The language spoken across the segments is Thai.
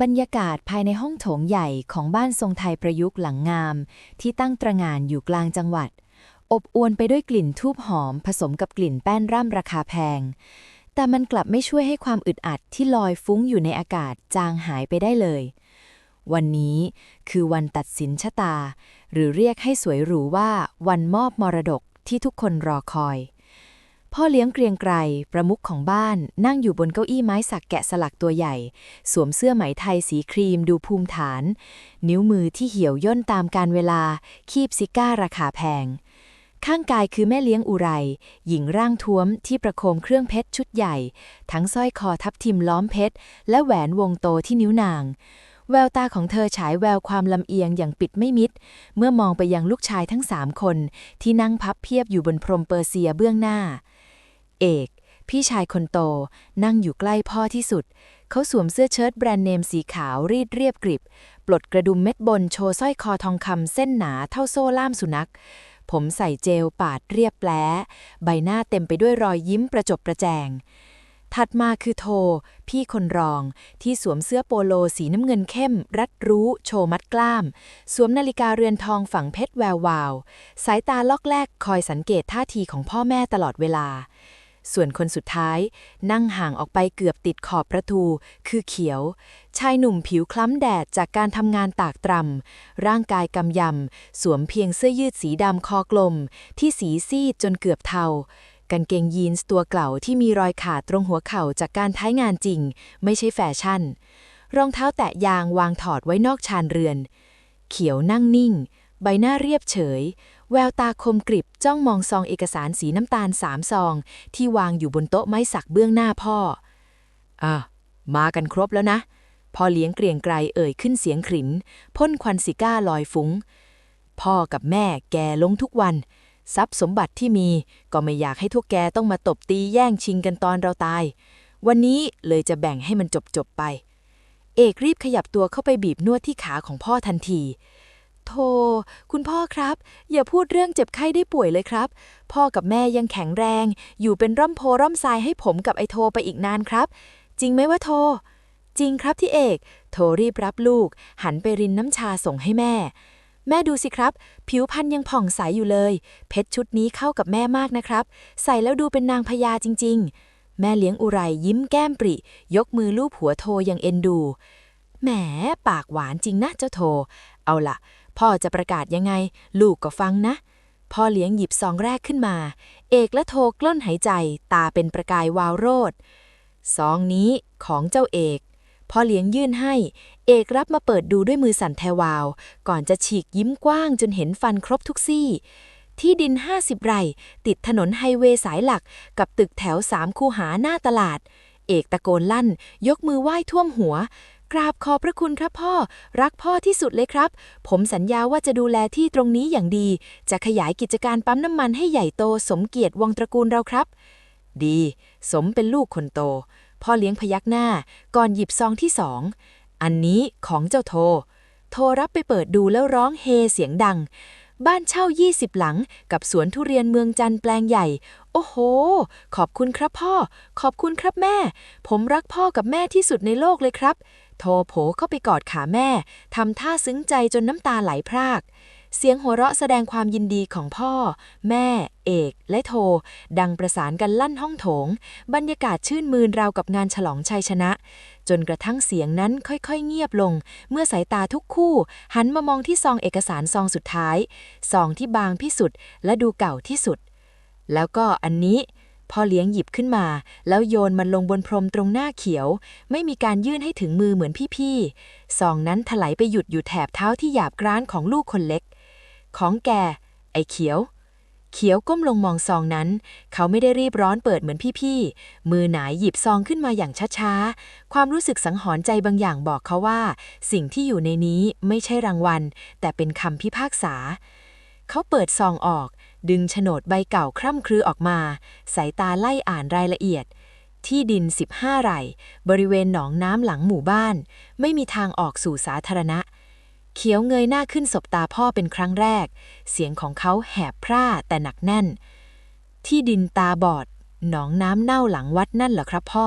บรรยากาศภายในห้องโถงใหญ่ของบ้านทรงไทยประยุกต์หลังงาม ที่ตั้งตระหง่านอยู่กลางจังหวัด อบอวลไปด้วยกลิ่นทูบหอม ผสมกับกลิ่นแป้นร่ำราคาแพง แต่มันกลับไม่ช่วยให้ความอึดอัดที่ลอยฟุ้งอยู่ในอากาศจางหายไปได้เลย วันนี้คือวันตัดสินชะตา หรือเรียกให้สวยหรูว่าวันมอบมรดกที่ทุกคนรอคอย พ่อเลี้ยงเกรียงไกรประมุขของบ้านนั่งอยู่บนเก้าอี้ไม้สักแกะสลักตัวใหญ่ สวมเสื้อไหมไทยสีครีมดูภูมิฐาน นิ้วมือที่เหี่ยวย่นตามการเวลา คีบซิก้าราคาแพง ข้างกายคือแม่เลี้ยงอุไร หญิงร่างท้วมที่ประโคมเครื่องเพชรชุดใหญ่ ทั้งสร้อยคอทับทิมล้อมเพชร และแหวนวงโตที่นิ้วนาง แววตาของเธอฉายแววความลำเอียงอย่างปิดไม่มิด เมื่อมองไปยังลูกชายทั้งสามคนที่นั่งพับเพียบอยู่บนพรมเปอร์เซียเบื้องหน้า เอก พี่ชายคนโต นั่งอยู่ใกล้พ่อที่สุด เขาสวมเสื้อเชิ้ตแบรนด์เนมสีขาวรีดเรียบกริบ ปลดกระดุมเม็ดบนโชว์สร้อยคอทองคำเส้นหนาเท่าโซ่ล่ามสุนัข ผมใส่เจลปาดเรียบแปล้ใบหน้าเต็มไปด้วยรอยยิ้มประจบประแจงถัดมาคือโท พี่คนรอง ที่สวมเสื้อโปโลสีน้ำเงินเข้ม รัดรู้ โชว์มัดกล้าม สวมนาฬิกาเรือนทองฝังเพชรแวววาว สายตาล็อกแรกคอยสังเกตท่าทีของพ่อแม่ตลอดเวลา ส่วนคนสุดท้าย นั่งห่างออกไปเกือบติดขอบประตู คือเขียว ชายหนุ่มผิวคล้ำแดดจากการทำงานตากตรำ ร่างกายกำยำ สวมเพียงเสื้อยืดสีดำคอกลม ที่สีซีดจนเกือบเทากางเกงยีนส์ตัวเก่าที่มีรอยขาดตรงหัวเข่าจากการท้ายงานจริง ไม่ใช่แฟชั่น รองเท้าแตะยางวางถอดไว้นอกชานเรือน เขียวนั่งนิ่ง ใบหน้าเรียบเฉยแววตาคมกริบจ้องมองซองเอกสารสีน้ำตาลสามซอง ที่วางอยู่บนโต๊ะไม้สักเบื้องหน้าพ่อ อะ มากันครบแล้วนะ พ่อเลี้ยงเกรียงไกรเอ่ยขึ้นเสียงขรินพ่นควันซิก้าลอยฟุง้ง พ่อกับแม่แกลงทุกวัน ทรัพย์สมบัติที่มีก็ไม่อยากให้พวกแกต้องมาตบตีแย่งชิงกันตอนเราตาย วันนี้เลยจะแบ่งให้มันจบจบไป เอกรีบขยับตัวเข้าไปบีบนวดที่ขาของพ่อทันที โธ่คุณพ่อครับ อย่าพูดเรื่องเจ็บไข้ได้ป่วยเลยครับ พ่อกับแม่ยังแข็งแรง อยู่เป็นร่มโพร่มทรายให้ผมกับไอโทไปอีกนานครับ จริงไหมว่าโท จริงครับที่เอก โทรีบรับลูก หันไปรินน้ำชาส่งให้แม่ แม่ดูสิครับ ผิวพรรณยังผ่องใสอยู่เลย เพชรชุดนี้เข้ากับแม่มากนะครับ ใส่แล้วดูเป็นนางพญาจริง ๆ แม่เลี้ยงอุไรยิ้มแก้มปริ ยกมือลูบหัวโทยังเอ็นดู แหม ปากหวานจริงนะเจ้าโท เอาล่ะพ่อจะประกาศยังไง ลูกก็ฟังนะ พ่อเลี้ยงหยิบซองแรกขึ้นมา เอกและโทกล้นหายใจ ตาเป็นประกายวาวโรดซองนี้ของเจ้าเอก พ่อเลี้ยงยื่นให้ เอกรับมาเปิดดูด้วยมือสั่นแทวาว ก่อนจะฉีกยิ้มกว้างจนเห็นฟันครบทุกซี่ ที่ดิน 50 ไร่ ติดถนนไฮเวย์สายหลักกับตึกแถวสามคูหาหน้าตลาด เอกตะโกนลั่น ยกมือไหว้ท่วมหัว กราบขอบพระคุณครับพ่อ รักพ่อที่สุดเลยครับ ผมสัญญาว่าจะดูแลที่ตรงนี้อย่างดี จะขยายกิจการปั๊มน้ำมันให้ใหญ่โตสมเกียรติวงตระกูลเราครับ ดี สมเป็นลูกคนโต พ่อเลี้ยงพยักหน้า ก่อนหยิบซองที่สอง อันนี้ของเจ้าโท โทรับไปเปิดดูแล้วร้องเฮเสียงดัง บ้านเช่า 20 หลัง กับสวนทุเรียนเมืองจันทร์แปลงใหญ่ โอ้โห ขอบคุณครับพ่อ ขอบคุณครับแม่ ผมรักพ่อกับแม่ที่สุดในโลกเลยครับ โทโผเข้าไปกอดขาแม่ทำท่าซึ้งใจจนน้ำตาไหลพราก เสียงหัวเราะแสดงความยินดีของพ่อ แม่ เอก และโท ดังประสานกันลั่นห้องโถง บรรยากาศชื่นมืนราวกับงานฉลองชัยชนะ จนกระทั่งเสียงนั้นค่อยๆ เงียบลง เมื่อสายตาทุกคู่ หันมามองที่ซองเอกสารซองสุดท้าย ซองที่บางที่สุดและดูเก่าที่สุด แล้วก็อันนี้พ่อเลี้ยงหยิบขึ้นมา แล้วโยนมันลงบนพรมตรงหน้าเขียว ไม่มีการยื่นให้ถึงมือเหมือนพี่ๆซองนั้นถลายไปหยุดอยู่แถบเท้าที่หยาบกร้านของลูกคนเล็ก ของแก ไอ้เขียว เขียวก้มลงมองซองนั้น เขาไม่ได้รีบร้อนเปิดเหมือนพี่ๆ มือหนายหยิบซองขึ้นมาอย่างช้าๆ ความรู้สึกสังหรณ์ใจบางอย่างบอกเขาว่า สิ่งที่อยู่ในนี้ไม่ใช่รางวัล แต่เป็นคำพิพากษา เขาเปิดซองออก ดึงโฉนดใบเก่าคร่ำครือออกมา สายตาไล่อ่านรายละเอียด ที่ดิน 15 ไร่ บริเวณหนองน้ำหลังหมู่บ้าน ไม่มีทางออกสู่สาธารณะ เขียวเงยหน้าขึ้นสบตาพ่อเป็นครั้งแรก เสียงของเขาแหบพร่าแต่หนักแน่น ที่ดินตาบอด หนองน้ำเน่าหลังวัดนั่นเหรอครับพ่อ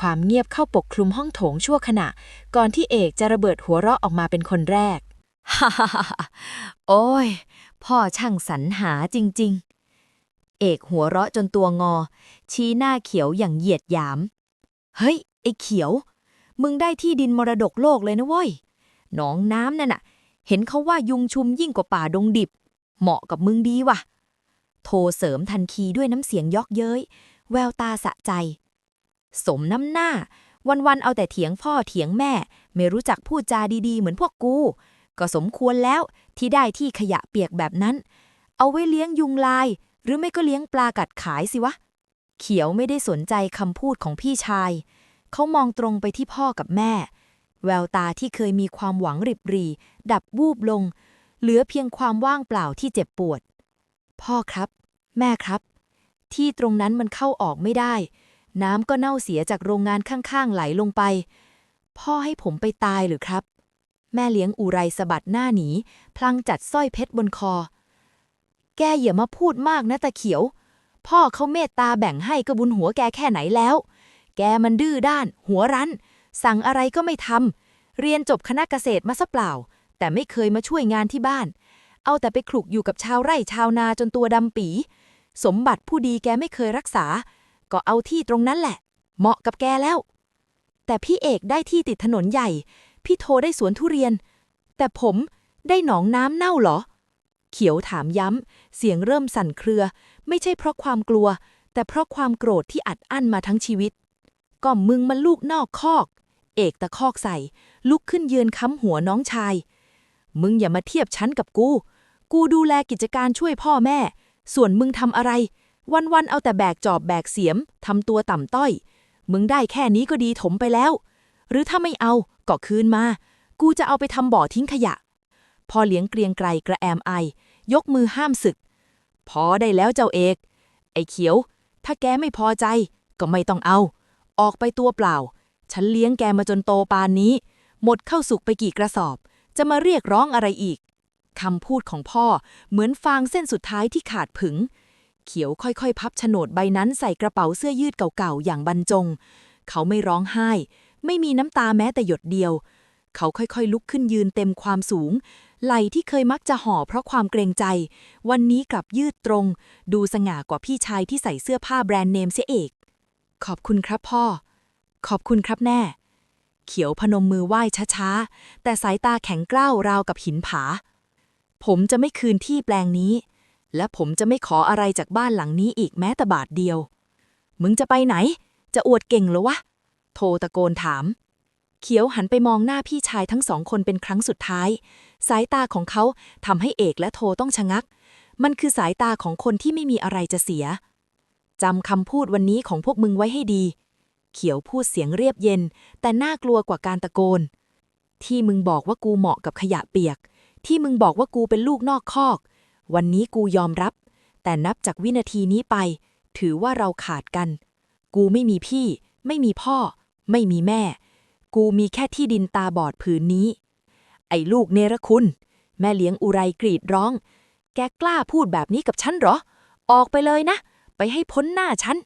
ความเงียบเข้าปกคลุมห้องโถงชั่วขณะ ก่อนที่เอกจะระเบิดหัวเราะออกมาเป็นคนแรก ฮ่าฮ่าฮ่าโอ้ย พ่อช่างสรรหาจริง ๆ เอกหัวเราะจนตัวงอ ชี้หน้าเขียวอย่างเหยียดหยาม เฮ้ย ไอ้เขียว มึงได้ที่ดินมรดกโลกเลยนะเว้ย หนองน้ำนั่นน่ะ เห็นเขาว่ายุงชุมยิ่งกว่าป่าดงดิบ เหมาะกับมึงดีว่ะ โทรเสริมทันทีด้วยน้ำเสียงยอกเย้ย แววตาสะใจ สมน้ำหน้าวันๆ เอาแต่เถียงพ่อเถียงแม่ ไม่รู้จักพูดจาดีๆ เหมือนพวกกู ก็สมควรแล้วที่ได้ที่ขยะเปียกแบบนั้น เอาไว้เลี้ยงยุงลาย หรือไม่ก็เลี้ยงปลากัดขายสิวะ เขียวไม่ได้สนใจคำพูดของพี่ชาย เขามองตรงไปที่พ่อกับแม่ แววตาที่เคยมีความหวังริบหรี ดับวูบลง เหลือเพียงความว่างเปล่าที่เจ็บปวด พ่อครับ แม่ครับ ที่ตรงนั้นมันเข้าออกไม่ได้ น้ำก็เน่าเสียจากโรงงานข้างๆไหลลงไป พ่อให้ผมไปตายหรือครับ แม่เลี้ยงอุไรสะบัดหน้าหนี พลังจัดสร้อยเพชรบนคอ แกอย่ามาพูดมากนะตาเขียว พ่อเขาเมตตาแบ่งให้ก็บุญหัวแกแค่ไหนแล้ว แกมันดื้อด้าน หัวรั้น สั่งอะไรก็ไม่ทำ เรียนจบคณะเกษตรมาซะเปล่า แต่ไม่เคยมาช่วยงานที่บ้าน เอาแต่ไปคลุกอยู่กับชาวไร่ชาวนาจนตัวดำปี สมบัติผู้ดีแกไม่เคยรักษา ก็เอาที่ตรงนั้นแหละ เหมาะกับแกแล้ว แต่พี่เอกได้ที่ติดถนนใหญ่ พี่โทได้สวนทุเรียน แต่ผมได้หนองน้ำเน่าเหรอ เขียวถามย้ำ เสียงเริ่มสั่นเครือ ไม่ใช่เพราะความกลัว แต่เพราะความโกรธที่อัดอั้นมาทั้งชีวิต ก็มึงมันลูกนอกคอก เอกตะคอกใส่ ลุกขึ้นยืนค้ำหัวน้องชาย มึงอย่ามาเทียบชั้นกับกู กูดูแลกิจการช่วยพ่อแม่ ส่วนมึงทำอะไร วันๆเอาแต่แบกจอบแบกเสียมทำตัวต่ำต้อย มึงได้แค่นี้ก็ดีถมไปแล้ว หรือถ้าไม่เอาก็คืนมา กูจะเอาไปทำบ่อทิ้งขยะ พอเลี้ยงเกรียงไกรกระแอมไอ ยกมือห้ามศึก พอได้แล้วเจ้าเอก ไอ้เขียว ถ้าแกไม่พอใจ ก็ไม่ต้องเอา ออกไปตัวเปล่า ฉันเลี้ยงแกมาจนโตปานนี้ หมดเข้าสุกไปกี่กระสอบ จะมาเรียกร้องอะไรอีกคำพูดของพ่อเหมือนฟางเส้นสุดท้ายที่ขาดผึง เขียวค่อยๆ พับโฉนดใบนั้นใส่กระเป๋าเสื้อยืดเก่าๆ อย่างบรรจง เขาไม่ร้องไห้ ไม่มีน้ำตาแม้แต่หยดเดียว เขาค่อยๆลุกขึ้นยืนเต็มความสูง ไหลที่เคยมักจะห่อเพราะความเกรงใจ วันนี้กลับยืดตรง ดูสง่ากว่าพี่ชายที่ใส่เสื้อผ้าแบรนด์เนมเสียเอกขอบคุณครับพ่อ ขอบคุณครับแน่ เขียวพนมมือไหว้ช้าๆ แต่สายตาแข็งกร้าวราวกับหินผา ผมจะไม่คืนที่แปลงนี้ และผมจะไม่ขออะไรจากบ้านหลังนี้อีกแม้แต่บาทเดียว มึงจะไปไหน จะอวดเก่งหรอวะ โทรตะโกนถาม เขียวหันไปมองหน้าพี่ชายทั้งสองคนเป็นครั้งสุดท้าย สายตาของเขาทำให้เอกและโทต้องชะงัก มันคือสายตาของคนที่ไม่มีอะไรจะเสียจำคำพูดวันนี้ของพวกมึงไว้ให้ดี เขียวพูดเสียงเรียบเย็น แต่น่ากลัวกว่าการตะโกน ที่มึงบอกว่ากูเหมาะกับขยะเปียก ที่มึงบอกว่ากูเป็นลูกนอกคอก วันนี้กูยอมรับ แต่นับจากวินาทีนี้ไป ถือว่าเราขาดกัน กูไม่มีพี่ ไม่มีพ่อ ไม่มีแม่ กูมีแค่ที่ดินตาบอดผืนนี้ ไอ้ลูกเนรคุณ แม่เลี้ยงอุไรกรีดร้อง แกกล้าพูดแบบนี้กับฉันเหรอ ออกไปเลยนะ ไปให้พ้นหน้าฉัน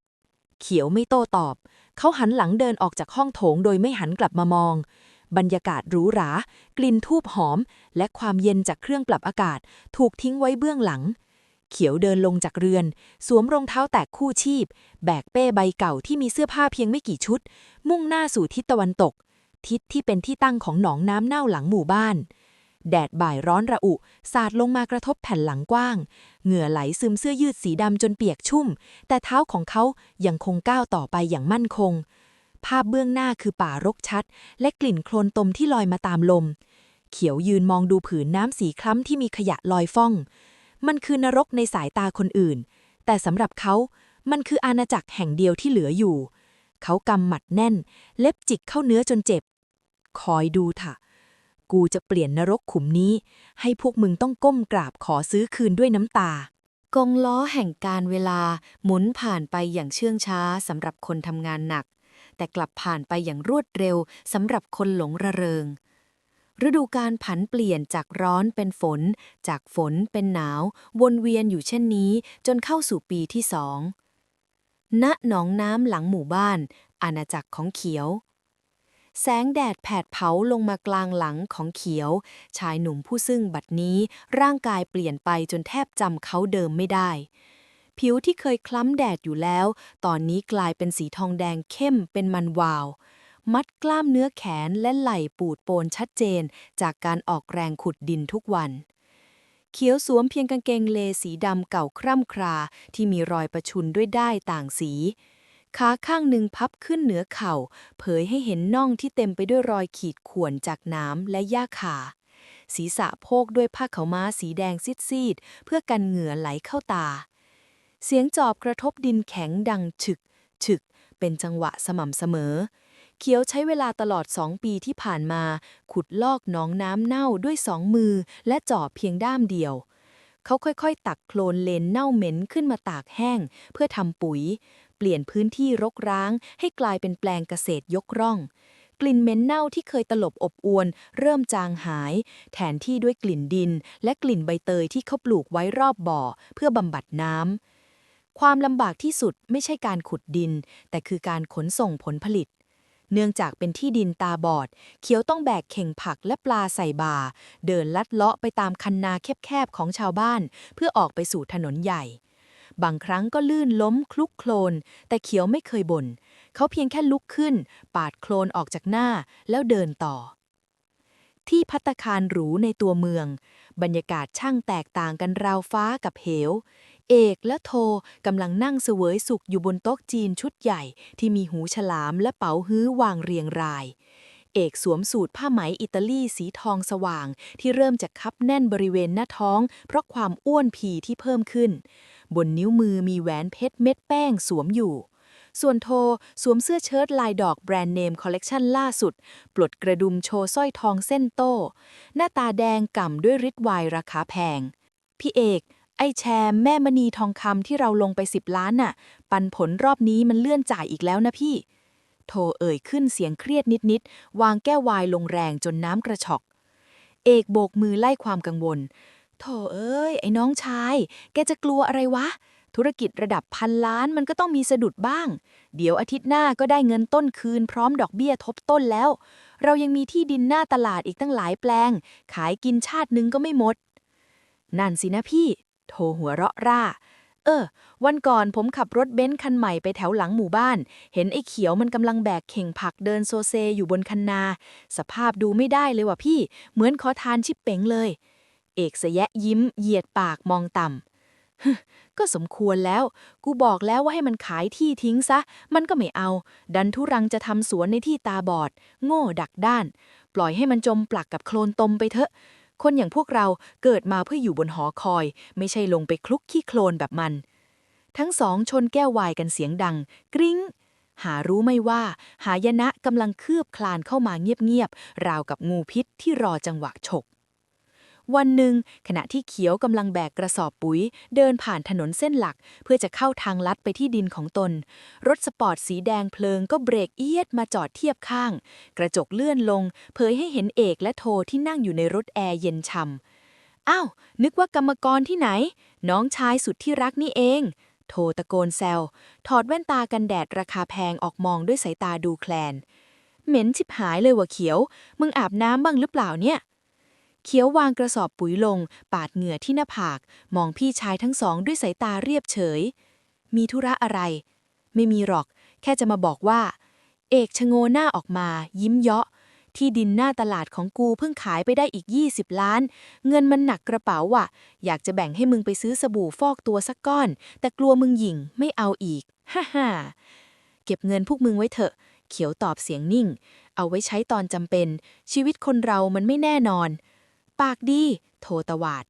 เขียวไม่โต้ตอบ เขาหันหลังเดินออกจากห้องโถงโดยไม่หันกลับมามอง บรรยากาศหรูหรา กลิ่นทูบหอม และความเย็นจากเครื่องปรับอากาศ ถูกทิ้งไว้เบื้องหลัง เขียวเดินลงจากเรือน สวมรองเท้าแตะคู่ชีพ แบกเป้ใบเก่าที่มีเสื้อผ้าเพียงไม่กี่ชุด มุ่งหน้าสู่ทิศตะวันตก ทิศที่เป็นที่ตั้งของหนองน้ำเน่าหลังหมู่บ้าน แดดบ่ายร้อนระอุ สาดลงมากระทบแผ่นหลังกว้าง เหงื่อไหลซึมเสื้อยืดสีดำจนเปียกชุ่ม แต่เท้าของเขายังคงก้าวต่อไปอย่างมั่นคง ภาพเบื้องหน้าคือป่ารกชัด และกลิ่นโคลนตมที่ลอยมาตามลมเขียวยืนมองดูผืนน้ำสีคล้ำที่มีขยะลอยฟ่อง มันคือนรกในสายตาคนอื่น แต่สำหรับเขา มันคืออาณาจักรแห่งเดียวที่เหลืออยู่ เขากำหมัดแน่น เล็บจิกเข้าเนื้อจนเจ็บ คอยดูเถอะกูจะเปลี่ยนนรกขุมนี้ ให้พวกมึงต้องก้มกราบขอซื้อคืนด้วยน้ำตากงล้อแห่งการเวลาหมุนผ่านไปอย่างเชื่องช้าสำหรับคนทำงานหนัก แต่กลับผ่านไปอย่างรวดเร็วสำหรับคนหลงระเริง ฤดูการผันเปลี่ยนจากร้อนเป็นฝน จากฝนเป็นหนาว วนเวียนอยู่เช่นนี้ จนเข้าสู่ปีที่สองณหนองน้ำหลังหมู่บ้าน อาณาจักรของเขียว แสงแดดแผดเผาลงมากลางหลังของเขียว ชายหนุ่มผู้ซึ่งบัดนี้ร่างกายเปลี่ยนไปจนแทบจำเขาเดิมไม่ได้ ผิวที่เคยคล้ำแดดอยู่แล้ว ตอนนี้กลายเป็นสีทองแดงเข้มเป็นมันวาว มัดกล้ามเนื้อแขนและไหล่ปูดโปนชัดเจน จากการออกแรงขุดดินทุกวัน เขียวสวมเพียงกางเกงเลสีดำเก่าคร่ำครา ที่มีรอยประชุนด้วยด้ายต่างสี ขาข้างหนึ่งพับขึ้นเหนือเข่า เผยให้เห็นน่องที่เต็มไปด้วยรอยขีดข่วนจากน้ำและหญ้าขาศีรษะโพกด้วยผ้าขาวม้าสีแดงซีดๆ เพื่อกันเหงื่อไหลเข้าตา เสียงจอบกระทบดินแข็งดังฉึก ฉึก เป็นจังหวะสม่ำเสมอ เขียวใช้เวลาตลอดสองปีที่ผ่านมา ขุดลอกหนองน้ำเน่าด้วยสองมือ และจอบเพียงด้ามเดียว เขาค่อยๆ ตักโคลนเลนเน่าเหม็นขึ้นมาตากแห้ง เพื่อทำปุ๋ย เปลี่ยนพื้นที่รกร้าง ให้กลายเป็นแปลงเกษตรยกร่อง กลิ่นเหม็นเน่าที่เคยตลบอบอวน เริ่มจางหาย แทนที่ด้วยกลิ่นดิน และกลิ่นใบเตยที่เขาปลูกไว้รอบบ่อ เพื่อบำบัดน้ำความลำบากที่สุดไม่ใช่การขุดดิน แต่คือการขนส่งผลผลิต เนื่องจากเป็นที่ดินตาบอด เขียวต้องแบกเข่งผักและปลาใส่บาเดินลัดเลาะไปตามคันนาแคบๆของชาวบ้าน เพื่อออกไปสู่ถนนใหญ่ บางครั้งก็ลื่นล้มคลุกโคลน แต่เขียวไม่เคยบน่น เขาเพียงแค่ลุกขึ้น ปาดโคลนออกจากหน้าแล้วเดินต่อ ที่พัตตาคารหรูในตัวเมือง บรรยากาศช่างแตกต่างกันราวฟ้ากับเหว เอกและโทกำลังนั่งเสวยสุขอยู่บนโต๊ะจีนชุดใหญ่ ที่มีหูฉลามและเป๋าฮื้อวางเรียงราย เอกสวมสูทผ้าไหมอิตาลีสีทองสว่าง ที่เริ่มจะคับแน่นบริเวณหน้าท้อง เพราะความอ้วนผีที่เพิ่มขึ้น บนนิ้วมือมีแหวนเพชรเม็ดแป้งสวมอยู่ส่วนโทสวมเสื้อเชิ้ตลายดอกแบรนด์เนมคอลเลกชันล่าสุด ปลดกระดุมโชว์สร้อยทองเส้นโตหน้าตาแดงก่ำด้วยฤทธิ์ไวน์ราคาแพง พี่เอก ไอแชร์แม่มณีทองคำที่เราลงไปสิบล้านน่ะ ปันผลรอบนี้มันเลื่อนจ่ายอีกแล้วนะพี่ โทเอ่ยขึ้นเสียงเครียดนิดๆ วางแก้ววายลงแรงจนน้ำกระชอก เอกโบกมือไล่ความกังวล โถเอ้ย ไอ้น้องชาย แกจะกลัวอะไรวะ ธุรกิจระดับพันล้านมันก็ต้องมีสะดุดบ้าง เดี๋ยวอาทิตย์หน้าก็ได้เงินต้นคืนพร้อมดอกเบี้ยทบต้นแล้ว เรายังมีที่ดินหน้าตลาดอีกตั้งหลายแปลง ขายกินชาติหนึงก็ไม่หมดนั่นสินะพี่ โทหัวเราะร่า เออ วันก่อนผมขับรถเบนซ์คันใหม่ไปแถวหลังหมู่บ้าน เห็นไอ้เขียวมันกำลังแบกเข่งผักเดินโซเซอยู่บนคันนา สภาพดูไม่ได้เลยว่ะพี่ เหมือนขอทานชิปเป๋งเลย เอกสยะยิ้มเหยียดปากมองต่ำก็สมควรแล้ว กูบอกแล้วว่าให้มันขายที่ทิ้งซะ มันก็ไม่เอา ดันทุรังจะทำสวนในที่ตาบอด โง่ดักด้าน ปล่อยให้มันจมปลักกับโคลนตมไปเถอะ คนอย่างพวกเราเกิดมาเพื่ออยู่บนหอคอย ไม่ใช่ลงไปคลุกขี้โคลนแบบมัน ทั้งสองชนแก้ววายกันเสียงดัง กริ้ง หารู้ไม่ว่า หายนะกำลังคืบคลานเข้ามาเงียบๆราวกับงูพิษที่รอจังหวะฉก วันหนึ่ง ขณะที่เขียวกำลังแบกกระสอบปุ๋ย เดินผ่านถนนเส้นหลัก เพื่อจะเข้าทางลัดไปที่ดินของตน รถสปอร์ตสีแดงเพลิงก็เบรกเอียดมาจอดเทียบข้าง กระจกเลื่อนลง เผยให้เห็นเอกและโทที่นั่งอยู่ในรถแอร์เย็นช่ำอ้าว นึกว่ากรรมกรที่ไหน น้องชายสุดที่รักนี่เอง โทตะโกนแซวถอดแว่นตากันแดดราคาแพงออกมองด้วยสายตาดูแคลนเหม็นชิบหายเลยว่ะเขียว มึงอาบน้ำบ้างหรือเปล่าเนี่ย เขียววางกระสอบปุ๋ยลง ปาดเหงื่อที่หน้าผาก มองพี่ชายทั้งสองด้วยสายตาเรียบเฉย มีธุระอะไร ไม่มีหรอก แค่จะมาบอกว่า เอกชะโงหน้าออกมา ยิ้มเยาะ ที่ดินหน้าตลาดของกูเพิ่งขายไปได้อีก 20 ล้าน เงินมันหนักกระเป๋าว่ะ อยากจะแบ่งให้มึงไปซื้อสบู่ฟอกตัวสักก้อน แต่กลัวมึงหยิ่งไม่เอาอีก ฮ่าฮ่าเก็บเงินพวกมึงไว้เถอะเขียวตอบเสียงนิ่ง เอาไว้ใช้ตอนจำเป็น ชีวิตคนเรามันไม่แน่นอน ปากดี โทตวาด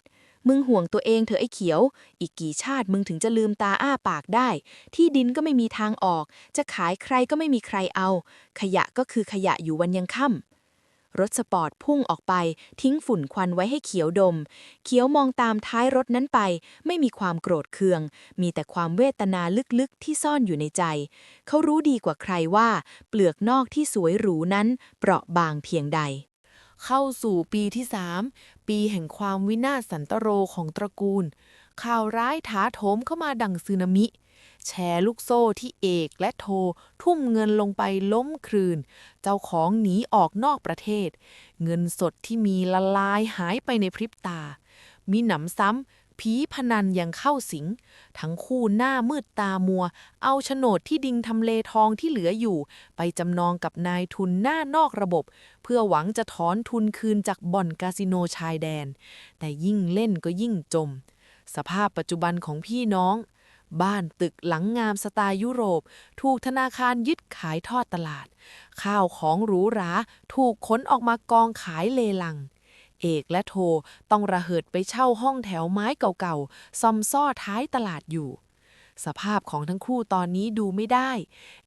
มึงห่วงตัวเองเถอะไอ้เขียว อีกกี่ชาติมึงถึงจะลืมตาอ้าปากได้ ที่ดินก็ไม่มีทางออก จะขายใครก็ไม่มีใครเอา ขยะก็คือขยะอยู่วันยังค่ำรถสปอร์ตพุ่งออกไป ทิ้งฝุ่นควันไว้ให้เขียวดม เขียวมองตามท้ายรถนั้นไป ไม่มีความโกรธเคือง มีแต่ความเวทนาลึกๆที่ซ่อนอยู่ในใจ เขารู้ดีกว่าใครว่า เปลือกนอกที่สวยหรูนั้น เปราะบางเพียงใด เข้าสู่ปีที่สามปีแห่งความวินาศสันตโรของตระกูล ข่าวร้ายถาโถมเข้ามาดังสึนามิ แชร์ลูกโซ่ที่เอกและโททุ่มเงินลงไปล้มคลืน เจ้าของหนีออกนอกประเทศ เงินสดที่มีละลายหายไปในพริบตา มีหนำซ้ำ ผีพนันยังเข้าสิง ทั้งคู่หน้ามืดตามัว เอาโฉนดที่ดิงทำเลทองที่เหลืออยู่ ไปจำนองกับนายทุนหน้านอกระบบ เพื่อหวังจะถอนทุนคืนจากบ่อนคาสิโนชายแดน แต่ยิ่งเล่นก็ยิ่งจม สภาพปัจจุบันของพี่น้อง บ้านตึกหลังงามสไตล์ยุโรป ถูกธนาคารยึดขายทอดตลาด ข้าวของหรูหราถูกขนออกมากองขายเลลัง เอกและโทต้องระเหิดไปเช่าห้องแถวไม้เก่าๆซอมซ่อท้ายตลาดอยู่ สภาพของทั้งคู่ตอนนี้ดูไม่ได้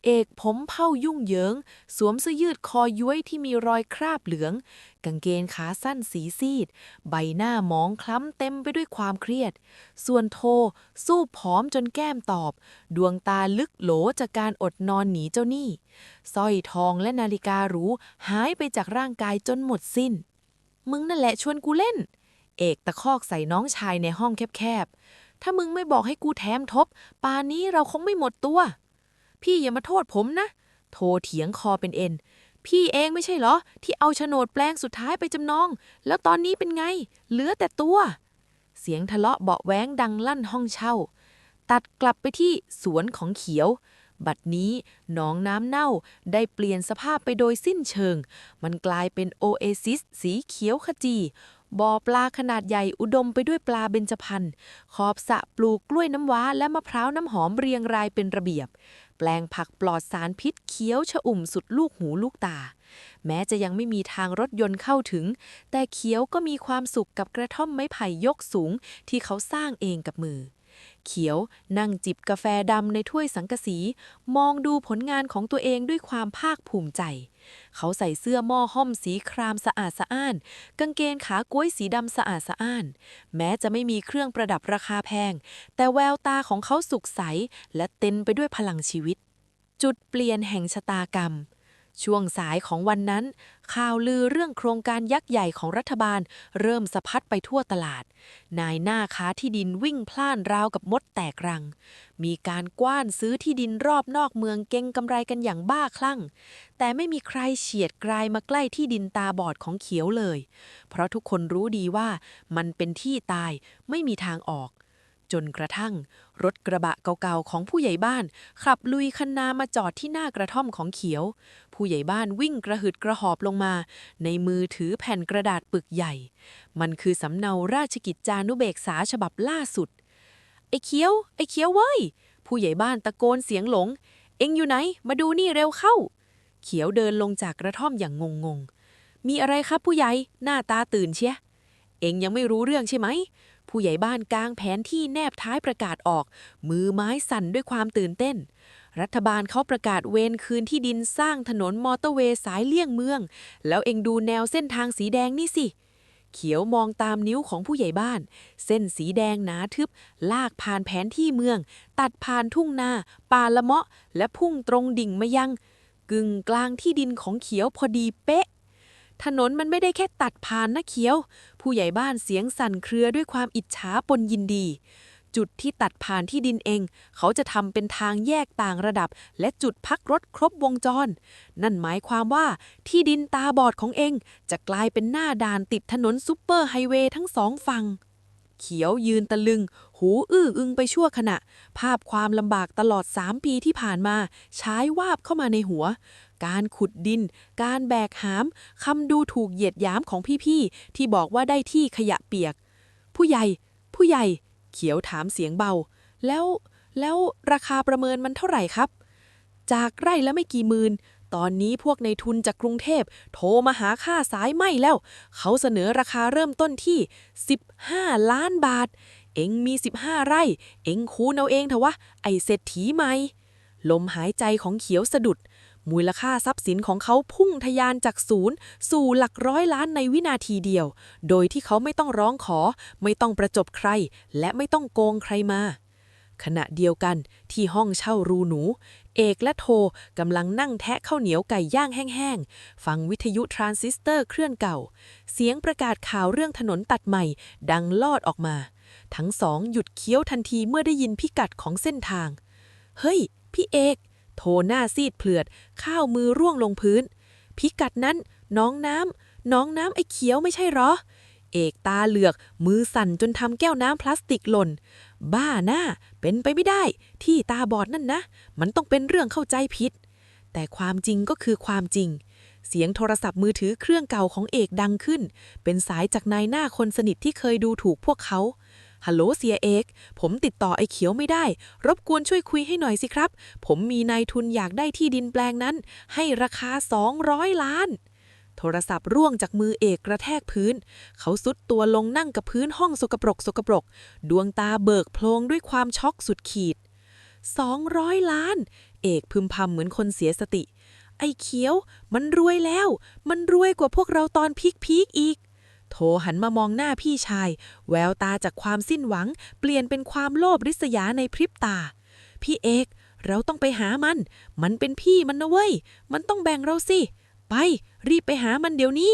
เอกผมเผ้ายุ่งเหยิง สวมเสื้อยืดคอย้วยที่มีรอยคราบเหลือง กางเกงขาสั้นสีซีด ใบหน้ามองคล้ำเต็มไปด้วยความเครียด ส่วนโทสู้ผอมจนแก้มตอบ ดวงตาลึกโหลจากการอดนอนหนีเจ้าหนี้สร้อยทองและนาฬิกาหรูหายไปจากร่างกายจนหมดสิ้น มึงนั่นแหละชวนกูเล่น เอกตะคอกใส่น้องชายในห้องแคบๆ ถ้ามึงไม่บอกให้กูแถมทบ ป่านนี้เราคงไม่หมดตัว พี่อย่ามาโทษผมนะ โทเถียงคอเป็นเอ็น พี่เองไม่ใช่เหรอ ที่เอาโฉนดแปลงสุดท้ายไปจำนอง แล้วตอนนี้เป็นไง เหลือแต่ตัว เสียงทะเลาะเบาะแว้งดังลั่นห้องเช่า ตัดกลับไปที่สวนของเขียว บัดนี้หนองน้ำเน่าได้เปลี่ยนสภาพไปโดยสิ้นเชิง มันกลายเป็นโอเอซิสสีเขียวขจีบ่อปลาขนาดใหญ่อุดมไปด้วยปลาเบญจพรรณขอบสะปลูกกล้วยน้ำว้าและมะพร้าวน้ำหอมเรียงรายเป็นระเบียบ แปลงผักปลอดสารพิษเขียวชอุ่มสุดลูกหูลูกตา แม้จะยังไม่มีทางรถยนต์เข้าถึง แต่เขียวก็มีความสุขกับกระท่อมไม้ไผ่ยกสูงที่เขาสร้างเองกับมือ เขียว นั่งจิบกาแฟดำในถ้วยสังกะสี มองดูผลงานของตัวเองด้วยความภาคภูมิใจ เขาใส่เสื้อหม้อห้อมสีครามสะอาดสะอ้าน กางเกงขาก้วยสีดำสะอาดสะอ้าน แม้จะไม่มีเครื่องประดับราคาแพง แต่แววตาของเขาสุขใส และเต็มไปด้วยพลังชีวิต จุดเปลี่ยนแห่งชะตากรรม ช่วงสายของวันนั้น ข่าวลือเรื่องโครงการยักษ์ใหญ่ของรัฐบาล เริ่มสะพัดไปทั่วตลาด นายหน้าค้าที่ดินวิ่งพล่านราวกับมดแตกรัง มีการกว้านซื้อที่ดินรอบนอกเมืองเก่งกำไรกันอย่างบ้าคลั่ง แต่ไม่มีใครเฉียดกลายมาใกล้ที่ดินตาบอดของเขียวเลย เพราะทุกคนรู้ดีว่ามันเป็นที่ตายไม่มีทางออก จนกระทั่ง รถกระบะเก่าๆของผู้ใหญ่บ้าน ขับลุยคันนามาจอดที่หน้ากระท่อมของเขียว ผู้ใหญ่บ้านวิ่งกระหืดกระหอบลงมา ในมือถือแผ่นกระดาษปึกใหญ่ มันคือสำเนาราชกิจจานุเบกษาฉบับล่าสุด ไอ้เขียว ไอ้เขียวเว้ย ผู้ใหญ่บ้านตะโกนเสียงหลง เอ็งอยู่ไหน มาดูนี่เร็วเข้า เขียวเดินลงจากกระท่อมอย่างงงๆมีอะไรครับผู้ใหญ่ หน้าตาตื่นเชียเอ็งยังไม่รู้เรื่องใช่ไหม ผู้ใหญ่บ้านกางแผนที่แนบท้ายประกาศออก มือไม้สั่นด้วยความตื่นเต้น รัฐบาลเขาประกาศเวรคืนที่ดินสร้างถนนมอเตอร์เวย์สายเลี่ยงเมือง แล้วเองดูแนวเส้นทางสีแดงนี่สิเขียวมองตามนิ้วของผู้ใหญ่บ้าน เส้นสีแดงหนาทึบ ลากผ่านแผนที่เมือง ตัดผ่านทุ่งนาป่าละเมาะ และพุ่งตรงดิ่งมายัง กึ่งกลางที่ดินของเขียวพอดีเป๊ะ ถนนมันไม่ได้แค่ตัดผ่านนะเขียว ผู้ใหญ่บ้านเสียงสั่นเครือด้วยความอิจฉาปนยินดี จุดที่ตัดผ่านที่ดินเอง เขาจะทำเป็นทางแยกต่างระดับ และจุดพักรถครบวงจร นั่นหมายความว่าที่ดินตาบอดของเอง จะกลายเป็นหน้าด่านติดถนนซุปเปอร์ไฮเวย์ทั้งสองฝั่งเขียวยืนตะลึง หูอื้ออึงไปชั่วขณะ ภาพความลำบากตลอด3ปีที่ผ่านมาฉายวาบเข้ามาในหัว การขุดดิน การแบกหามคำดูถูกเหยียดหยามของพี่ๆ ที่บอกว่าได้ที่ขยะเปียก ผู้ใหญ่ ผู้ใหญ่ เขียวถามเสียงเบา แล้ว แล้วราคาประเมินมันเท่าไหร่ครับ จากไร่ละไม่กี่หมื่นตอนนี้พวกในทุนจากกรุงเทพ โทรมาหาค่าสายไหมแล้ว เขาเสนอราคาเริ่มต้นที่ 15 ล้านบาท เอ็งมี 15 ไร่ เอ็งคูณเอาเองเถอะวะ ไอเศรษฐีไหมลมหายใจของเขียวสะดุด มูลค่าทรัพย์สินของเขาพุ่งทะยานจากศูนย์สู่หลักร้อยล้านในวินาทีเดียว โดยที่เขาไม่ต้องร้องขอ ไม่ต้องประจบใคร และไม่ต้องโกงใครมาขณะเดียวกันที่ห้องเช่ารูหนู เอกและโทกำลังนั่งแทะข้าวเหนียวไก่ย่างแห้งๆ ฟังวิทยุทรานซิสเตอร์เคลื่อนเก่า เสียงประกาศข่าวเรื่องถนนตัดใหม่ ดังลอดออกมา ทั้งสองหยุดเคี้ยวทันทีเมื่อได้ยินพิกัดของเส้นทาง เฮ้ย พี่เอก โทหน้าซีดเผลือด ข้าวมือร่วงลงพื้น พิกัดนั้นน้องน้ำน้องน้ำไอ้เขียวไม่ใช่หรอ เอกตาเหลือก มือสั่นจนทำแก้วน้ำพลาสติกหล่น บ้าหน้า เป็นไปไม่ได้ ที่ตาบอดนั่นนะ มันต้องเป็นเรื่องเข้าใจผิด แต่ความจริงก็คือความจริงเสียงโทรศัพท์มือถือเครื่องเก่าของเอกดังขึ้น เป็นสายจากนายหน้าคนสนิทที่เคยดูถูกพวกเขา ฮัลโหลเสียเอก ผมติดต่อไอ้เขียวไม่ได้ รบกวนช่วยคุยให้หน่อยสิครับ ผมมีนายทุนอยากได้ที่ดินแปลงนั้น ให้ราคา 200 ล้าน โทรศัพท์ร่วงจากมือเอกกระแทกพื้น เขาซุดตัวลงนั่งกับพื้นห้องสกปรกสกปรก ดวงตาเบิกโพลงด้วยความช็อกสุดขีด 200 ล้าน เอกพึมพำเหมือนคนเสียสติไอ้เขียว มันรวยแล้ว มันรวยกว่าพวกเราตอนพีคพีคๆอีก โทหันมามองหน้าพี่ชาย แววตาจากความสิ้นหวัง เปลี่ยนเป็นความโลภริษยาในพริบตา พี่เอกเราต้องไปหามัน มันเป็นพี่มันนะเว้ย มันต้องแบ่งเราสิ ไป รีบไปหามันเดี๋ยวนี้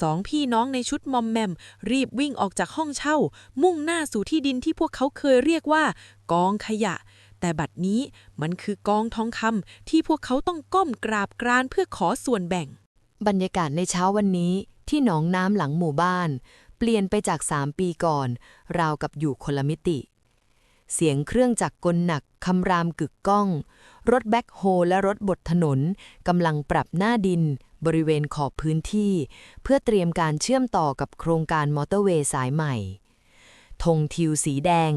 สองพี่น้องในชุดมอมแมม รีบวิ่งออกจากห้องเช่า มุ่งหน้าสู่ที่ดินที่พวกเขาเคยเรียกว่า กองขยะ แต่บัดนี้มันคือกองทองคำที่พวกเขาต้องก้มกราบกรานเพื่อขอส่วนแบ่ง บรรยากาศในเช้าวันนี้ ที่หนองน้ำหลังหมู่บ้าน เปลี่ยนไปจากสามปีก่อน ราวกับอยู่คนละมิติ เสียงเครื่องจักรกลหนักคำรามกึกก้อง รถแบ็คโฮและรถบดถนนกำลังปรับหน้าดิน บริเวณขอบพื้นที่ เพื่อเตรียมการเชื่อมต่อกับโครงการมอเตอร์เวย์สายใหม่ธงทิวสีแดง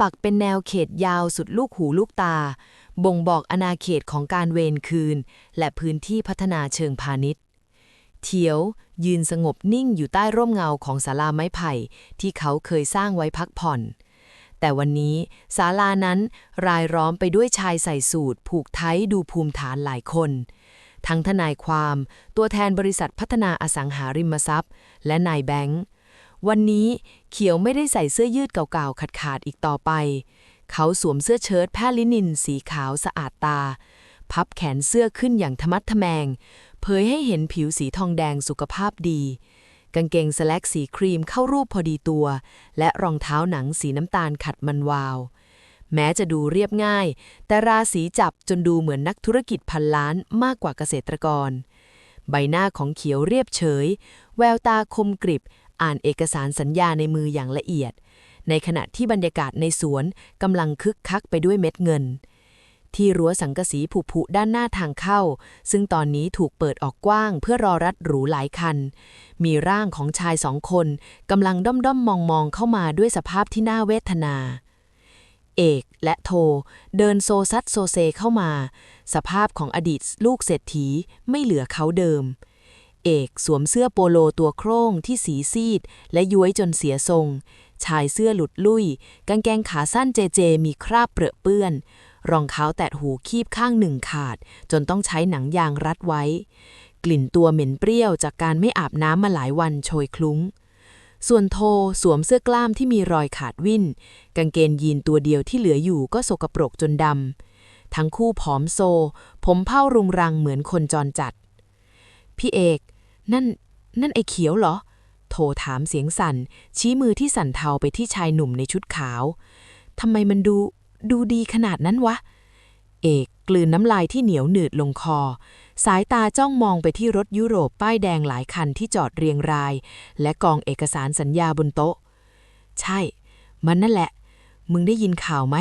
ปักเป็นแนวเขตยาวสุดลูกหูลูกตา บ่งบอกอาณาเขตของการเวรคืน และพื้นที่พัฒนาเชิงพาณิชย์ เถียว ยืนสงบนิ่งอยู่ใต้ร่มเงาของศาลาไม้ไผ่ ที่เขาเคยสร้างไว้พักผ่อน แต่วันนี้ศาลานั้นรายล้อมไปด้วยชายใส่สูทผูกไทยดูภูมิฐานหลายคน ทั้งทนายความ ตัวแทนบริษัทพัฒนาอสังหาริมทรัพย์ และนายแบงค์วันนี้เขียวไม่ได้ใส่เสื้อยืดเก่าๆขาดๆอีกต่อไป เขาสวมเสื้อเชิ้ตแพลินินสีขาวสะอาดตา พับแขนเสื้อขึ้นอย่างทะมัดทะแมง เผยให้เห็นผิวสีทองแดงสุขภาพดี กางเกงสแลกสีครีมเข้ารูปพอดีตัว และรองเท้าหนังสีน้ำตาลขัดมันวาว แม้จะดูเรียบง่าย แต่ราศีจับจนดูเหมือนนักธุรกิจพันล้านมากกว่าเกษตรกร ใบหน้าของเขียวเรียบเฉย แววตาคมกริบ อ่านเอกสารสัญญาในมืออย่างละเอียด ในขณะที่บรรยากาศในสวนกำลังคึกคักไปด้วยเม็ดเงิน ที่รั้วสังกะสีผุๆด้านหน้าทางเข้า ซึ่งตอนนี้ถูกเปิดออกกว้างเพื่อรอรัดหรูหลายคัน มีร่างของชายสองคนกำลังด้อมๆมมองๆเข้ามาด้วยสภาพที่น่าเวทนา เอกและโท เดินโซซัดโซเซเข้ามา สภาพของอดีตลูกเศรษฐีไม่เหลือเขาเดิมเอกสวมเสื้อโปโลตัวโคร่งที่สีซีด และย้วยจนเสียทรง ชายเสื้อหลุดลุ่ย กางเกงขาสั้นเจเจมีคราบเปรอะเปื้อน รองเท้าแตะหูคีบข้างหนึ่งขาด จนต้องใช้หนังยางรัดไว้ กลิ่นตัวเหม็นเปรี้ยวจากการไม่อาบน้ำมาหลายวันโชยคลุ้ง ส่วนโทสวมเสื้อกล้ามที่มีรอยขาดวิ่น กางเกงยีนตัวเดียวที่เหลืออยู่ก็สกปรกจนดำ ทั้งคู่ผอมโซ ผมเผ้ารุงรังเหมือนคนจรจัด พี่เอก นั่น นั่นไอ้เขียวเหรอโทถามเสียงสั่น ชี้มือที่สั่นเทาไปที่ชายหนุ่มในชุดขาว ทำไมมันดู ดูดีขนาดนั้นวะ เอกกลืนน้ำลายที่เหนียวหนืดลงคอ สายตาจ้องมองไปที่รถยุโรปป้ายแดงหลายคันที่จอดเรียงราย และกองเอกสารสัญญาบนโต๊ะ ใช่ มันนั่นแหละ มึงได้ยินข่าวไหม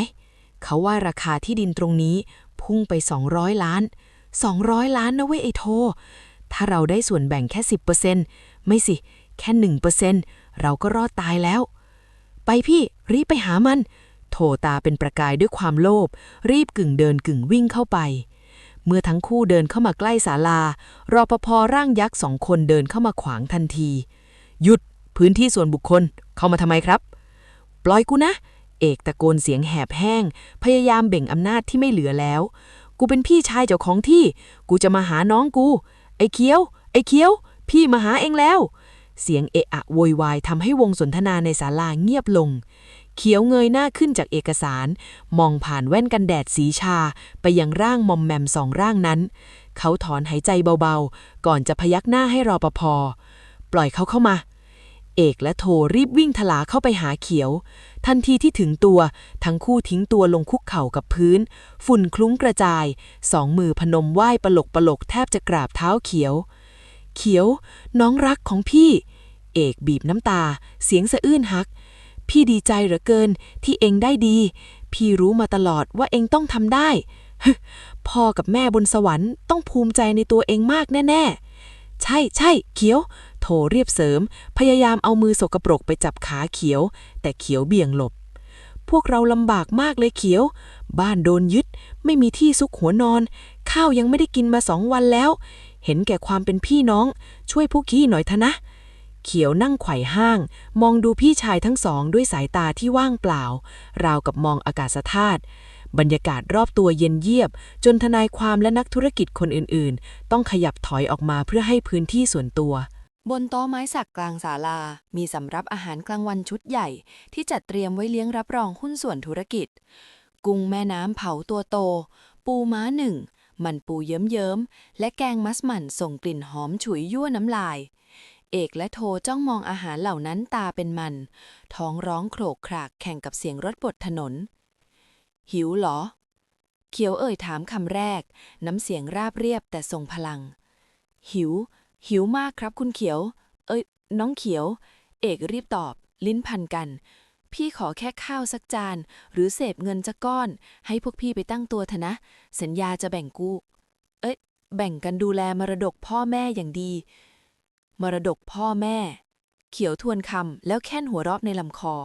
เขาว่าราคาที่ดินตรงนี้พุ่งไป 200 ล้าน 200 ล้านนะเว้ยไอโท ถ้าเราได้ส่วนแบ่งแค่ 10%ไม่สิ แค่ 1%เราก็รอดตายแล้ว ไปพี่ รีบไปหามัน โทตาเป็นประกายด้วยความโลภรีบกึ่งเดินกึ่งวิ่งเข้าไป เมื่อทั้งคู่เดินเข้ามาใกล้ศาลารอปภร่างยักษ์สองคนเดินเข้ามาขวางทันที หยุดพื้นที่ส่วนบุคคลเข้ามาทำไมครับ ปล่อยกูนะ เอกตะโกนเสียงแหบแห้ง พยายามเบ่งอำนาจที่ไม่เหลือแล้ว กูเป็นพี่ชายเจ้าของที่ กูจะมาหาน้องกู ไอ้เคี้ยว ไอ้เคี้ยว พี่มาหาเองแล้ว เสียงเอะอะโวยวายทำให้วงสนทนาในศาลาเงียบลง เขียวเงยหน้าขึ้นจากเอกสาร มองผ่านแว่นกันแดดสีชาไปยังร่างมอมแมมสองร่างนั้น เขาถอนหายใจเบาๆ ก่อนจะพยักหน้าให้รอปภปล่อยเขาเข้ามา เอกและโทรีบวิ่งทลาเข้าไปหาเขียว ทันทีที่ถึงตัว ทั้งคู่ทิ้งตัวลงคุกเข่ากับพื้น ฝุ่นคลุ้งกระจาย สองมือพนมไหว้ปลกปลกแทบจะกราบเท้าเขียว เขียว น้องรักของพี่ เอกบีบน้ำตา เสียงสะอื้นฮัก พี่ดีใจเหลือเกินที่เองได้ดี พี่รู้มาตลอดว่าเองต้องทำได้ พ่อกับแม่บนสวรรค์ต้องภูมิใจในตัวเองมากแน่ ๆ ใช่ใช่เขียว โถเรียบเสริม พยายามเอามือสกปรกไปจับขาเขียว แต่เขียวเบี่ยงหลบ พวกเราลำบากมากเลยเขียว บ้านโดนยึด ไม่มีที่ซุกหัวนอน ข้าวยังไม่ได้กินมาสองวันแล้ว เห็นแก่ความเป็นพี่น้อง ช่วยพวกขี้หน่อยเถอะนะ เขียวนั่งไขว่ห้าง มองดูพี่ชายทั้งสองด้วยสายตาที่ว่างเปล่า ราวกับมองอากาศธาตุบรรยากาศรอบตัวเย็นเยียบ จนทนายความและนักธุรกิจคนอื่นๆ ต้องขยับถอยออกมาเพื่อให้พื้นที่ส่วนตัว บนโต๊ะไม้สักกลางศาลา มีสำรับอาหารกลางวันชุดใหญ่ ที่จัดเตรียมไว้เลี้ยงรับรองหุ้นส่วนธุรกิจ กุ้งแม่น้ำเผาตัวโต ปูม้าหนึ่งมันปูเยิ้มๆ และแกงมัสมั่นส่งกลิ่นหอมฉุยยั่วน้ำลาย เอกและโทจ้องมองอาหารเหล่านั้นตาเป็นมัน ท้องร้องโครกครากแข่งกับเสียงรถบดถนน หิวเหรอ เขียวเอ่ยถามคำแรก น้ำเสียงราบเรียบแต่ทรงพลัง หิว หิวมากครับคุณเขียว เอ้ย น้องเขียว เอกรีบตอบ ลิ้นพันกัน พี่ขอแค่ข้าวสักจาน หรือเสพเงินสักก้อน ให้พวกพี่ไปตั้งตัวเถอะนะ สัญญาจะแบ่งกู้ เอ้ย แบ่งกันดูแลมรดกพ่อแม่อย่างดี มรดกพ่อแม่ เขียวทวนคำแล้วแค่นหัวราะในลำคอ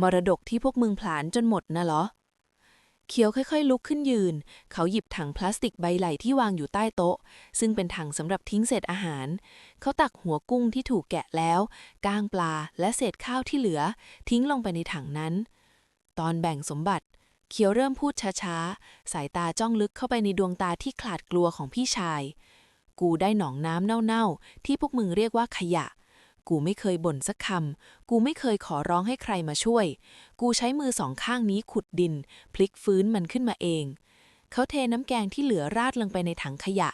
มรดกที่พวกมึงผลาญจนหมดนะเหรอ เขียวค่อยๆ ลุกขึ้นยืน เขาหยิบถังพลาสติกใบไหลที่วางอยู่ใต้โต๊ะ ซึ่งเป็นถังสำหรับทิ้งเศษอาหาร เขาตักหัวกุ้งที่ถูกแกะแล้วก้างปลาและเศษข้าวที่เหลือ ทิ้งลงไปในถังนั้น ตอนแบ่งสมบัติเขียวเริ่มพูดช้าๆ สายตาจ้องลึกเข้าไปในดวงตาที่ขลาดกลัวของพี่ชาย กูได้หนองน้ำเน่าๆ ที่พวกมึงเรียกว่าขยะ กูไม่เคยบ่นสักคำ กูไม่เคยขอร้องให้ใครมาช่วย กูใช้มือสองข้างนี้ขุดดิน พลิกฟื้นมันขึ้นมาเอง เขาเทน้ำแกงที่เหลือราดลงไปในถังขยะ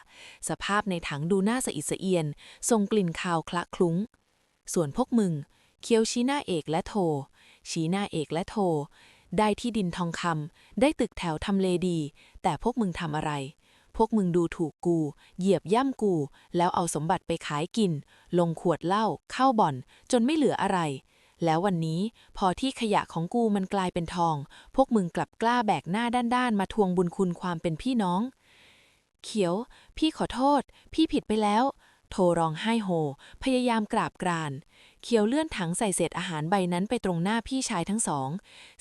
สภาพในถังดูน่าสะอิดสะเอียนส่งกลิ่นคาวคละคลุ้ง ส่วนพวกมึง เคียวชี้หน้าเอกและโท ชี้หน้าเอกและโท ได้ที่ดินทองคำได้ตึกแถวทำเลดี แต่พวกมึงทำอะไร พวกมึงดูถูกกู เหยียบย่ำกู แล้วเอาสมบัติไปขายกิน ลงขวดเหล้าเข้าบ่อน จนไม่เหลืออะไร แล้ววันนี้พอที่ขยะของกูมันกลายเป็นทอง พวกมึงกลับกล้าแบกหน้าด้านๆ มาทวงบุญคุณความเป็นพี่น้อง เขียว พี่ขอโทษ พี่ผิดไปแล้ว โทรร้องไห้โฮ พยายามกราบกรานเขียวเลื่อนถังใส่เศษอาหารใบนั้นไปตรงหน้าพี่ชายทั้งสอง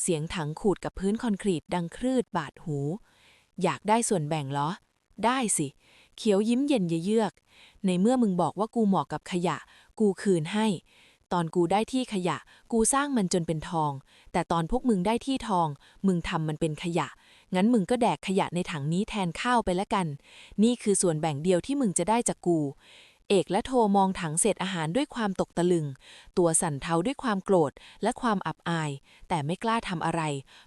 เสียงถังขูดกับพื้นคอนกรีตดังครืดบาดหู อยากได้ส่วนแบ่งเหรอ ได้สิ เขียวยิ้มเย็นเยือก ในเมื่อมึงบอกว่ากูเหมาะกับขยะ กูคืนให้ ตอนกูได้ที่ขยะ กูสร้างมันจนเป็นทอง แต่ตอนพวกมึงได้ที่ทอง มึงทำมันเป็นขยะ งั้นมึงก็แดกขยะในถังนี้แทนข้าวไปละกัน นี่คือส่วนแบ่งเดียวที่มึงจะได้จากกูเอกและโทมองถังเศษอาหารด้วยความตกตะลึง ตัวสั่นเทาด้วยความโกรธและความอับอาย แต่ไม่กล้าทำอะไร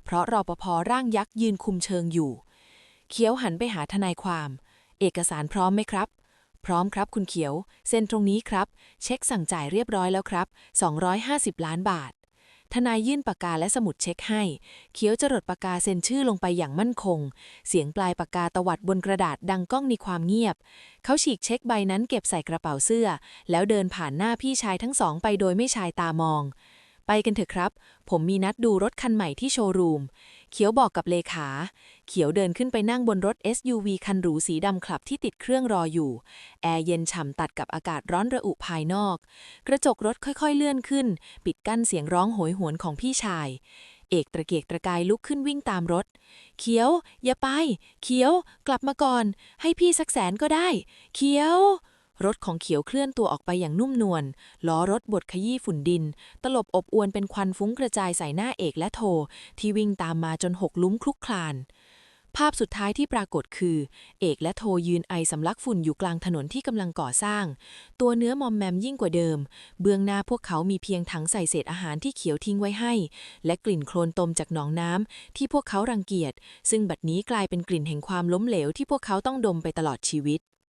เพราะรอปภร่างยักษ์ยืนคุมเชิงอยู่ เขียวหันไปหาทนายความ เอกสารพร้อมไหมครับ พร้อมครับคุณเขียว เซ็นตรงนี้ครับ เช็คสั่งจ่ายเรียบร้อยแล้วครับ 250 ล้านบาท ทนายยื่นปากกาและสมุดเช็คให้ เขียวจรดปากกาเซ็นชื่อลงไปอย่างมั่นคง เสียงปลายปากกาตวัดบนกระดาษดังก้องในความเงียบ เขาฉีกเช็คใบนั้นเก็บใส่กระเป๋าเสื้อ แล้วเดินผ่านหน้าพี่ชายทั้งสองไปโดยไม่ชายตามอง ไปกันเถอะครับ ผมมีนัดดูรถคันใหม่ที่โชว์รูม เขียวบอกกับเลขา เขียวเดินขึ้นไปนั่งบนรถ SUV คันหรูสีดำคลับที่ติดเครื่องรออยู่ แอร์เย็นฉ่ำตัดกับอากาศร้อนระอุภายนอก กระจกรถค่อยๆเลื่อนขึ้น ปิดกั้นเสียงร้องโหยหวนของพี่ชาย เอกตะเกียกตะกายลุกขึ้นวิ่งตามรถ เขียว อย่าไป เขียว กลับมาก่อน ให้พี่สักแสนก็ได้ เขียว รถของเขียวเคลื่อนตัวออกไปอย่างนุ่มนวล ล้อรถบดขยี้ฝุ่นดิน ตลบอบอวนเป็นควันฟุ้งกระจายใส่หน้าเอกและโท ที่วิ่งตามมาจนหกลุ้มคลุกคลาน ภาพสุดท้ายที่ปรากฏคือ เอกและโทยืนไอสำลักฝุ่นอยู่กลางถนนที่กำลังก่อสร้าง ตัวเนื้อมอมแมมยิ่งกว่าเดิม เบื้องหน้าพวกเขามีเพียงถังใส่เศษอาหารที่เขียวทิ้งไว้ให้ และกลิ่นโคลนตมจากหนองน้ำที่พวกเขารังเกียจ ซึ่งบัดนี้กลายเป็นกลิ่นแห่งความล้มเหลวที่พวกเขาต้องดมไปตลอดชีวิต